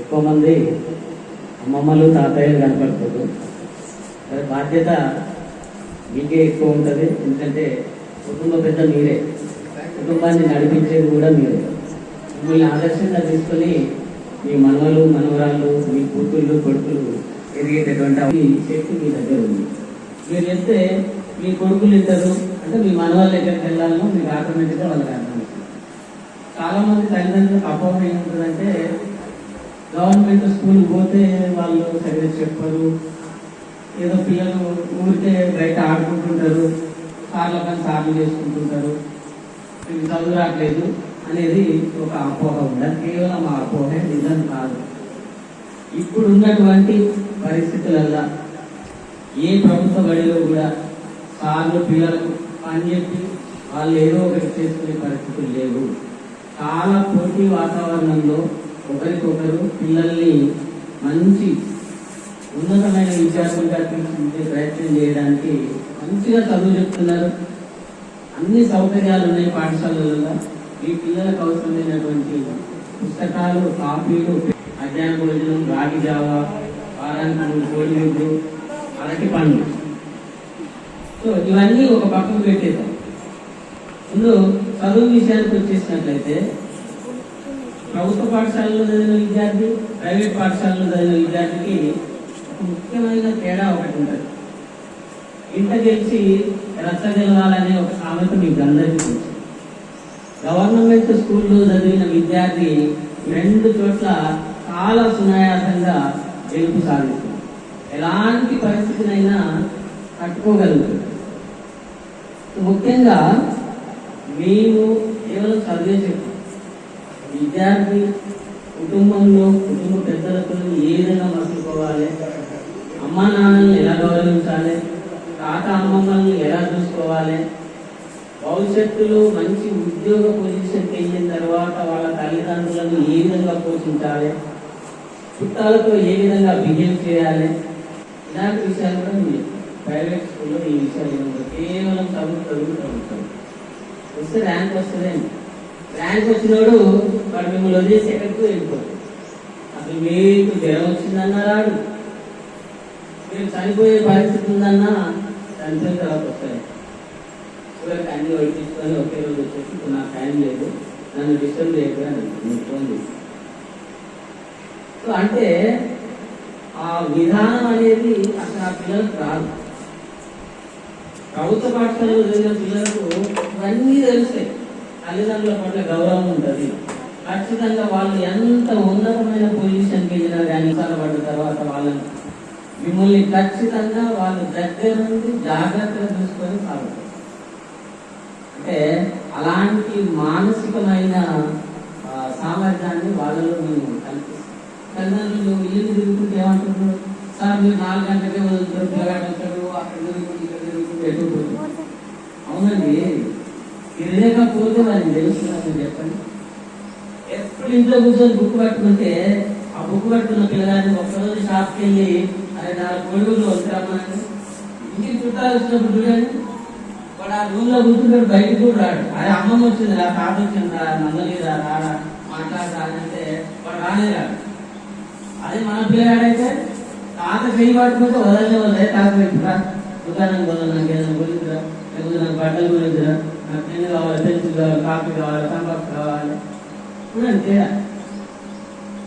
ఎక్కువ మంది అమ్మమ్మలు తాతయ్యలు కనపడుతుంది మరి బాధ్యత మీకే ఎక్కువ ఉంటుంది. ఎందుకంటే కుటుంబ పెద్ద మీరే. కుటుంబాన్ని నడిపించేది కూడా మీరే. మిమ్మల్ని ఆదర్శంగా తీసుకొని మీ మనవలు మనవరాళ్ళు మీ కూతుళ్ళు కొడుకులు ఎదిగేటటువంటి శక్తి మీ దగ్గర ఉంది. మీరు వెళ్తే మీ కొడుకులు ఇద్దరు అంటే మీ మనవాళ్ళు ఎక్కడికి వెళ్ళాలో మీకు ఆటోమేటిక్గా వాళ్ళకి అర్థం చాలా మంది తల్లిదండ్రులకు అపోహ ఏముంటుందంటే గవర్నమెంట్ స్కూల్ పోతే వాళ్ళు సరిగ్గా చెప్పరు. ఏదో పిల్లలు ఊరికే బయట ఆడుకుంటుంటారు. సార్ల పని సార్లు చేసుకుంటుంటారు. మీకు చదువు రావట్లేదు అనేది ఒక అపోహ ఉంది? కేవలం ఆ అపోహే నిజం కాదు. ఇప్పుడు ఉన్నటువంటి పరిస్థితులల్లో ఏ ప్రభుత్వ బడిలో కూడా సార్లు పిల్లలకు పని చెప్పి వాళ్ళు ఏదో ఒకటి చేసుకునే పరిస్థితులు లేవు. చాలా పోటీ వాతావరణంలో ఒకరికొకరు పిల్లల్ని మంచి ఉన్నతమైన విద్యార్థులు కల్పించే ప్రయత్నం చేయడానికి మంచిగా చదువు చెప్తున్నారు. అన్ని సౌకర్యాలు ఉన్నాయి పాఠశాలలలో. ఈ పిల్లలకు అవసరమైనటువంటి పుస్తకాలు కాపీలు అధ్యయన భోజనం రాగి జావా వారానికి మూడు కోడిగుడ్లు అరటి పండ్లు సో ఇవన్నీ ఒక పక్కకు పెట్టేద్దాం. ముందు చదువు విషయానికి వచ్చేసినట్లయితే ప్రభుత్వ పాఠశాలలో చదివిన విద్యార్థి ప్రైవేట్ పాఠశాలలో చదివిన విద్యార్థికి ముఖ్యమైన తేడా ఒకటి ఉంటుంది. ఇంట గెలిచి రచ్చ గెలవాలనే ఒక సామెత మీకు అందరికీ తెలుసు. గవర్నమెంట్ స్కూల్లో చదివిన విద్యార్థి రెండు చోట్ల చాలా సునాయాసంగా గెలుపు సాధిస్తుంది. ఎలాంటి పరిస్థితినైనా తట్టుకోగలుగుతుంది. ముఖ్యంగా మేము కేవలం చదివే చెప్పు విద్యార్థి కుటుంబంలో కుటుంబ పెద్దలతో ఏ విధంగా మలుచుకోవాలి అమ్మా నాన్నల్ని ఎలా గౌరవించాలి? తాత అమ్మమ్మల్ని ఎలా చూసుకోవాలి? భవిష్యత్తులో మంచి ఉద్యోగ పొజిషన్కి వెళ్ళిన తర్వాత వాళ్ళ తల్లిదండ్రులను ఏ విధంగా పోషించాలి? చుట్టాలతో ఏ విధంగా బిహేవ్ చేయాలి? ఇలాంటి విషయాలు కూడా మీరు ప్రైవేట్ స్కూల్లో ఈ విషయాలు కేవలం చదువు చదువు చదువుతాం వస్తే ర్యాంక్ వస్తుందండి ర్యాంక్ వచ్చినోడు వాడు మిమ్మల్ని వదిలేసి ఎక్కడికి వెళ్ళిపోతాడు అసలు మీకు జ్వరం వచ్చిందన్నారాడు మీరు చనిపోయే పరిస్థితి ఉందన్నా చనిపోయిన తర్వాత వస్తాయి. చివరికి అన్ని వడ్డించుకొని ఒకే రోజు వచ్చేసి ఇప్పుడు నాకు టైం లేదు. నన్ను డిస్టర్బ్ చేయకుండా నేను ఫోన్ చేసి సో అంటే ఆ విధానం అనేది అసలు ఆ పిల్లలకు రాదు. ప్రభుత్వ పాఠశాలలో జరిగిన పిల్లలకు ఇవన్నీ తెలుస్తాయి. తల్లిదండ్రుల పట్ల గౌరవం ఉంటుంది. ఖచ్చితంగా వాళ్ళు ఎంత ఉన్నతమైన పొజిషన్కి వెళ్ళినా కానీ పడ్డ తర్వాత వాళ్ళని మిమ్మల్ని ఖచ్చితంగా వాళ్ళ దగ్గర నుండి జాగ్రత్తగా చూసుకొని సాగుతారు. అంటే అలాంటి మానసికమైన ఆ, సామర్థ్యాన్ని వాళ్ళలో మేము కల్పిస్తాం తల్లిదండ్రులు ఇల్లు తిరుగుతుంటే ఏమంటున్నారు సార్ మీరు నాలుగు గంటలకే వదులుతారు పిల్లగాడు అక్కడ తిరుగుతుంది ఇక్కడ తిరుగుతుంది అవునండి. ఇది లేకపోతే తిరగకపోతే వాళ్ళకి తెలుస్తున్నారు చెప్పండి. ఎప్పుడు ఇంట్లో కూర్చొని బుక్ పట్టుకుంటే ఆ బుక్ పట్టుకున్న పిల్లగాన్ని ఒక్కరోజు షాప్కి వెళ్ళి అరే నాలుగు కొడుకులు వస్తామని ఇంటికి చుట్టాలు వచ్చినప్పుడు చూడండి వాడు ఆ రూమ్లో కూర్చుంటాడు బయటకు కూడా రాడు. అరే అమ్మమ్మ వచ్చింది రా తాత వచ్చింది రా నందలి రా రారా మాట్లాడరా అంటే వాడు రానే రాడు అదే మన పిల్లగాడైతే తాత చేయి పట్టుకుంటే వదలనే వదలే తాత పెట్టురా దుకాణం వదలనా నాకు ఏదైనా గురించిరా లేకపోతే నాకు బట్టల నాకు పెన్ను కావాలి పెన్సిల్ కావాలి కాఫీ కావాలి తంబాకు కావాలి. చూడండి తేడా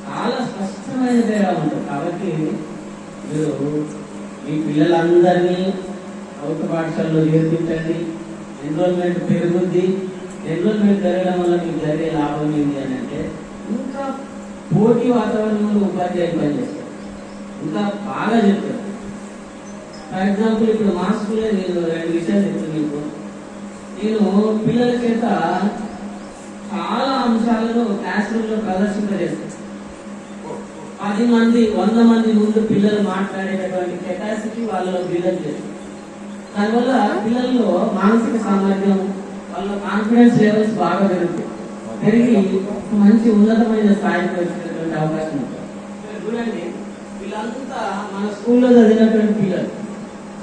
చాలా స్పష్టమైన తేడా ఉంటుంది కాబట్టి మీరు మీ పిల్లలందరినీ ప్రభుత్వ పాఠశాలలో చేర్పించండి. ఎన్రోల్మెంట్ పెరుగుద్ది. ఎన్రోల్మెంట్ పెరగడం వల్ల మీకు జరిగే లాభం ఏంటి అని అంటే ఇంకా పోటీ వాతావరణంలో ఉపాధ్యాయులు పనిచేస్తారు. ఇంకా బాగా చెప్తారు. ఫర్ ఎగ్జాంపుల్ ఇప్పుడు మా స్కూల్లో నేను రెండు విషయాలు చెప్తాను మీకు. నేను పిల్లల చేత చాలా అంశాలను క్లాస్ రూమ్లో ప్రదర్శింపజేస్తాను. పది మంది వంద మంది ముందు పిల్లలు మాట్లాడేటటువంటి కెపాసిటీ వాళ్ళలో బిల్డప్ చేస్తాను. దానివల్ల పిల్లల్లో మానసిక సామర్థ్యం వాళ్ళ కాన్ఫిడెన్స్ లెవెల్స్ బాగా పెరుగుతాయి. పెరిగి మంచి ఉన్నతమైన స్థాయికి వచ్చేటటువంటి అవకాశం ఉంటుంది. చూడండి వీళ్ళంతా మన స్కూల్లో చదివినటువంటి పిల్లలు.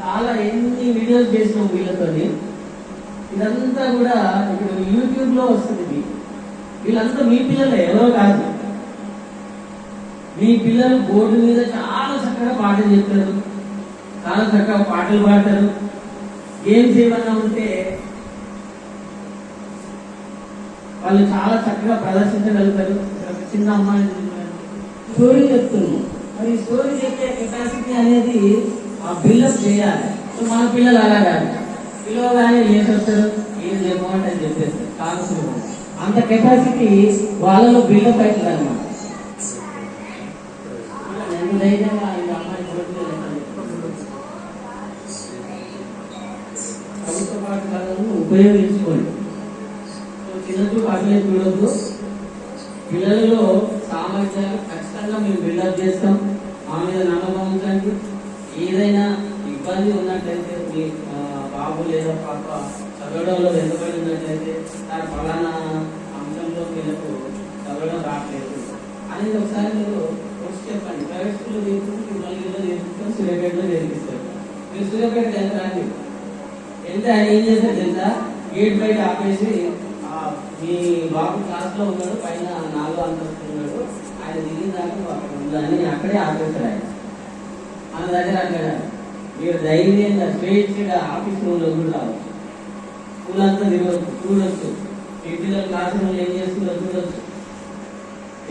చాలా ఎన్ని వీడియోస్ చేసినాం వీళ్ళతోని ఇదంతా కూడా ఇప్పుడు యూట్యూబ్లో వస్తుంది ఇది. వీళ్ళంతా మీ పిల్లలే ఎవరో కాదు. మీ పిల్లలు బోర్డు మీద చాలా చక్కగా పాటలు చెప్తారు. చాలా చక్కగా పాటలు పాడతారు. గేమ్స్ ఏమన్నా ఉంటే వాళ్ళు చాలా చక్కగా ప్రదర్శించగలుగుతారు. చిన్న అమ్మాయి స్టోరీ చెప్తున్నాం మరి స్టోరీ చెప్పే కెపాసిటీ అనేది ఆ బిల్డప్ చేయాలి. సో మన పిల్లలు అలా కాదు. పిల్లగానే ఏం చెప్తారు ఏం చెప్పమంటే అని చెప్పేస్తారు కావాల్సిన అంత కెపాసిటీ వాళ్ళలో బిల్డప్ అవుతుంది అనమాట ప్రభుత్వ పాఠశాలను ఉపయోగించుకోండి. సో చిన్నప్పుడు అట్లే చూడొద్దు. పిల్లలలో సామర్థ్యాలు ఖచ్చితంగా మేము బిల్డప్ చేస్తాం మా మీద నమ్మకం ఉంచండి ఏదైనా ఇబ్బంది ఉన్నట్లయితే మీ ఆ, బాబు లేదా పాప చదవడంలో వెనుకబడి ఉన్నట్లయితే దాని ఫలానా అంశంలో వీళ్ళకు చదవడం రావట్లేదు అనేది ఒకసారి మీరు వచ్చి చెప్పండి ప్రైవేట్ స్కూల్లో నేర్చుకుంటే మిమ్మల్ని నేర్చుకుంటాం సూర్యాపేటలో నేర్పిస్తారు మీరు సూర్యాపేట ఎంత వెళ్తే ఆయన ఏం చేశారు తెలుసా? గేట్ బయట ఆపేసి ఆ, మీ బాబు క్లాస్లో ఉన్నాడు పైన నాలుగో అంతస్తు ఉన్నాడు. ఆయన దిగిన దాకా ఉందని అక్కడే ఆపేస్తాడు ఆయన. మన దగ్గర అక్కడ మీరు ధైర్యంగా స్వేచ్ఛగా ఆఫీస్ రూమ్లో కూడా రావచ్చు. స్కూల్ అంతా తిరగచ్చు చూడొచ్చు. మీ పిల్లలు క్లాస్ రూమ్లో ఏం చేస్తుందో చూడొచ్చు.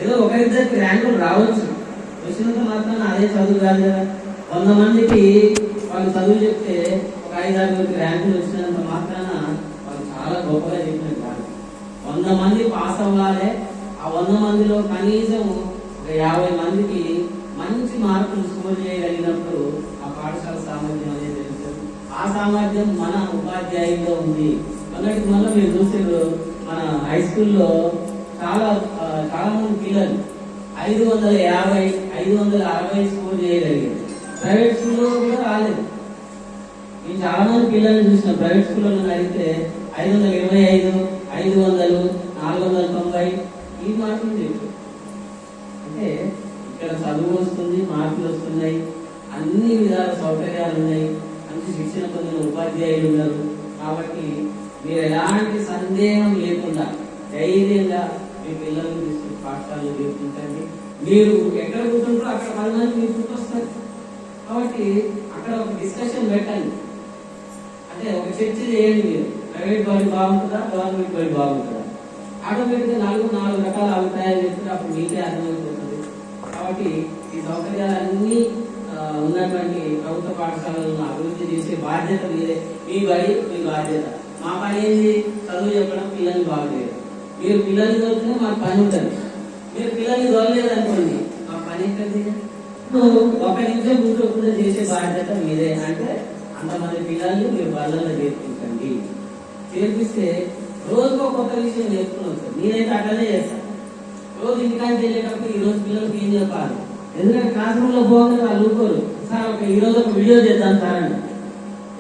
ఏదో ఒకరిద్దరికి ర్యాంకులు రావచ్చు. వచ్చినంత మాత్రం అదే చదువు కాదు కదా. వంద మందికి వాళ్ళు చదువు చెప్తే ఒక ఐదు ఆరుగురికి ర్యాంకులు వచ్చినంత మాత్రాన వాళ్ళు చాలా గొప్పగా చెప్పిన కాదు వంద మంది పాస్ అవ్వాలే ఆ వంద మందిలో కనీసం ఒక యాభై మందికి మంచి మార్కులు స్కోర్ చేయగలిగినప్పుడు ఆ పాఠశాల సామర్థ్యం అనేది తెలుస్తుంది. ఆ సామర్థ్యం మన ఉపాధ్యాయుల్లో ఉంది. మొన్నటి మొన్న మీరు చూసారు మన హై స్కూల్లో చాలా ఆ, చాలా మంది పిల్లలు ఐదు వందల యాభై ఐదు వందల అరవై స్కోర్ చేయగలిగారు. ప్రైవేట్ స్కూల్లో కూడా రాలేదు. నేను చాలా మంది పిల్లల్ని చూసిన. ప్రైవేట్ స్కూల్లో అడిగితే ఐదు వందల ఇరవై ఐదు ఐదు వందలు నాలుగు వందల తొంభై ఈ మార్కులు చెప్పు అంటే ఇక్కడ చదువు వస్తుంది మార్కులు వస్తున్నాయి అన్ని విధాల సౌకర్యాలు ఉన్నాయి మంచి శిక్షణ పొందిన ఉపాధ్యాయులు ఉన్నారు. కాబట్టి మీరు ఎలాంటి సందేహం లేకుండా ధైర్యంగా మీ పిల్లల్ని తీసుకుని పాఠశాలలో తీసుకుంటండి మీరు ఎక్కడ కూర్చుంటారో అక్కడ పది మంది మీరు కాబట్టి అక్కడ ఒక డిస్కషన్ పెట్టండి. అంటే ఒక చర్చ చేయండి మీరు. ప్రైవేట్ బాడీ బాగుంటుందా? గవర్నమెంట్ బాడీ బాగుంటుందా? ఆటోమేటిక్గా నాలుగు నాలుగు రకాల అభిప్రాయాలు చెప్తే అప్పుడు మీకే అర్థమైపోతుంది. కాబట్టి ఈ సౌకర్యాలన్నీ ఉన్నటువంటి ప్రభుత్వ పాఠశాలలను అభివృద్ధి చేసే బాధ్యత మీదే. మీ బడి మీ బాధ్యత. మా పని ఏంది? చదువు చెప్పడం పిల్లల్ని బాగలేదు మీరు పిల్లల్ని చదివితే మాకు పని ఉంటుంది. మీరు పిల్లల్ని చదవలేదు అనుకోండి మా పని ఎక్కడిది? ఒక నిమిషం కూర్చోకుండా చేసే బాధ్యత మీదే. అంటే అంతమంది పిల్లల్ని మీరు బళ్ళల్లో చేర్పించండి చేర్పిస్తే రోజుకు కొత్త విషయం నేర్చుకుని వస్తుంది నేనైతే అట్లనే చేస్తాను రోజు ఇంటికాడికి వెళ్ళేటప్పుడు ఈ రోజు పిల్లలకి ఏం చెప్పాలి? ఎందుకంటే క్లాస్ రూమ్లో పోగానే వాళ్ళు ఊరుకోరు. సార్ ఒక ఈ రోజు ఒక వీడియో చేద్దాం సార్ అని.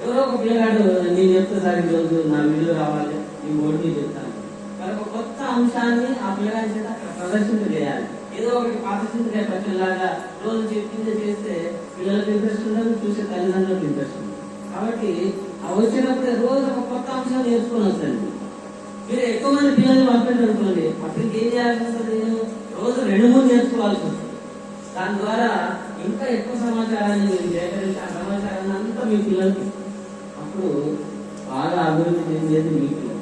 ఎవరో ఒక పిల్లగాడు నేను చెప్తా సార్ ఈ రోజు నా వీడియో రావాలి. నేను బోర్డు చెప్తాను. మరి ఒక కొత్త అంశాన్ని ఆ పిల్లగాడి చేత అక్కడ ప్రదర్శింప చేయాలి ఏదో ఒకటి పాత చింతకాయ పచ్చలాగా రోజు చెప్పిందే చేస్తే పిల్లలకు ఇంట్రెస్ట్ ఉండదు చూసే తల్లిదండ్రులకు ఇంట్రెస్ట్ ఉండదు కాబట్టి ఆ వచ్చినప్పుడే రోజు ఒక కొత్త అంశం నేర్చుకొని వస్తుంది మీరు ఎక్కువ మంది పిల్లల్ని పంపండి అనుకోండి అప్పటికి ఏం చేయాల్సి వస్తుంది నేను రోజు రెండు మూడు నేర్చుకోవాల్సి వస్తుంది. దాని ద్వారా ఇంకా ఎక్కువ సమాచారాన్ని మీరు సేకరించి ఆ సమాచారాన్ని అంతా మీ పిల్లలకి అప్పుడు బాగా అభివృద్ధి చెందేది మీ పిల్లలు.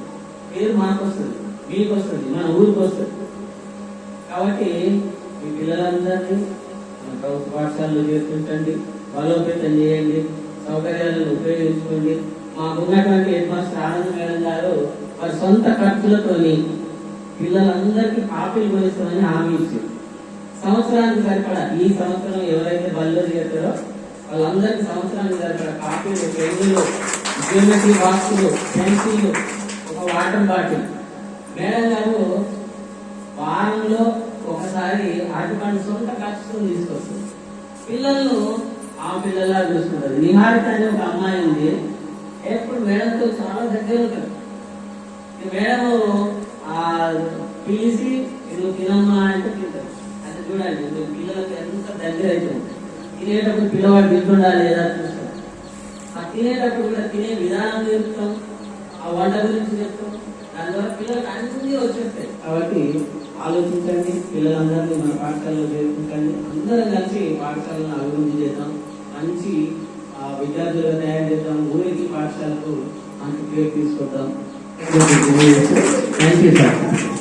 పేరు మాకు వస్తుంది మీకు వస్తుంది మన ఊరికి వస్తుంది. కాబట్టి మీ పిల్లలందరినీ ప్రభుత్వ పాఠశాలలో చేర్పించండి బలోపేతం చేయండి సౌకర్యాలను ఉపయోగించుకోండి. మాకున్నటువంటి హెడ్ మాస్టర్ ఆనంద్ మేడం గారు వారి సొంత ఖర్చులతోని పిల్లలందరికీ కాపీలు కొనిస్తామని హామీ ఇచ్చారు. సంవత్సరానికి సరిపడా ఈ సంవత్సరం ఎవరైతే బల్లో చేస్తారో వాళ్ళందరికీ సంవత్సరానికి సరిపడా కాపీలు పెన్నులు జియోమెట్రీ బాక్సులు పెన్సిళ్ళు ఒక వాటర్ బాటిల్. మేడం గారు వారంలో ఒకసారి అటువంటి సొంత ఖర్చుతో తీసుకొస్తుంది. పిల్లలను ఆ పిల్లలా చూసుకుంటారు నిహారిత అనే ఒక అమ్మాయి ఉంది. ఎప్పుడు మేడంతో చాలా దగ్గర ఉంటారు మేడం ఆ పిలిచి నువ్వు తినమ్మా అంటే తింటారు అది చూడండి ఇది పిల్లలకి ఎంత దగ్గర అయితే ఉంటుంది. తినేటప్పుడు పిల్లవాడు తింటుండా లేదా చూస్తాం ఆ తినేటప్పుడు కూడా తినే విధానం చెప్తాం ఆ వంట గురించి చెప్తాం. దాని ద్వారా పిల్లలకి అన్ని వచ్చేస్తాయి. కాబట్టి ఆలోచించండి పిల్లలందరినీ మన పాఠశాలలో చేర్పించండి అందరం కలిసి పాఠశాలను అభివృద్ధి చేద్దాం. మంచి ఆ, విద్యార్థులుగా తయారు చేద్దాం. ఊరికి పాఠశాలకు మంచి పేరు తీసుకొద్దాం. Thank you sir